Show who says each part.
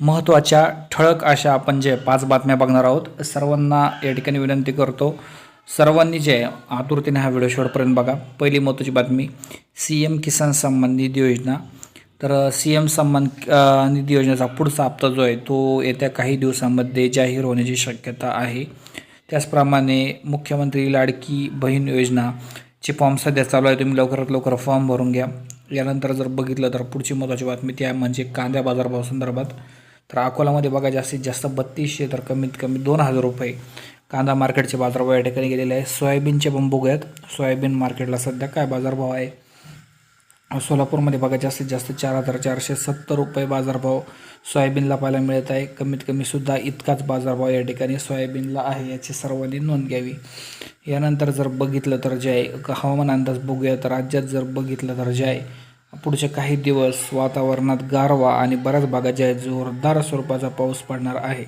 Speaker 1: महत्त्वाच्या ठळक अशा आपण जे पाच बातम्या बघणार आहोत सर्वांना या ठिकाणी विनंती करतो. सर्वांनी जे आतुरतेने हा व्हिडिओ शेवटपर्यंत बघा. पहिली महत्त्वाची बातमी सी एम किसान सन्मान निधी योजना. तर सी एम सन्मान निधी योजनेचा पुढचा हप्ता जो आहे तो येत्या काही दिवसांमध्ये जाहीर होण्याची शक्यता आहे. त्याचप्रमाणे मुख्यमंत्री लाडकी बहीण योजनाचे फॉर्म सध्या चालू आहे. तुम्ही लवकरात लवकर फॉर्म भरून घ्या. यानंतर जर बघितलं तर पुढची महत्त्वाची बातमी ती आहे म्हणजे कांद्या बाजारभाव संदर्भात. तर अकोलामध्ये बघा जास्तीत जास्त बत्तीसशे तर कमीत कमी दोन हजार रुपये. कांदा मार्केटचे बाजारभाव या ठिकाणी गेलेले आहे सोयाबीनचे पण बघूयात. सोयाबीन मार्केटला सध्या काय बाजारभाव आहे? सोलापूरमध्ये बघा जास्तीत जास्त चार हजार चारशे सत्तर रुपये बाजारभाव सोयाबीनला पाहायला मिळत आहे. कमीत कमी सुद्धा इतकाच बाजारभाव या ठिकाणी सोयाबीनला आहे याची सर्वांनी नोंद घ्यावी. यानंतर जर बघितलं तर जे आहे हवामान अंदाज बघूया. तर राज्यात जर बघितलं तर जे आहे पुढचे काही दिवस वातावरणात गारवा आणि बऱ्याच भागात जोरदार स्वरूपाचा पाऊस पडणार आहे.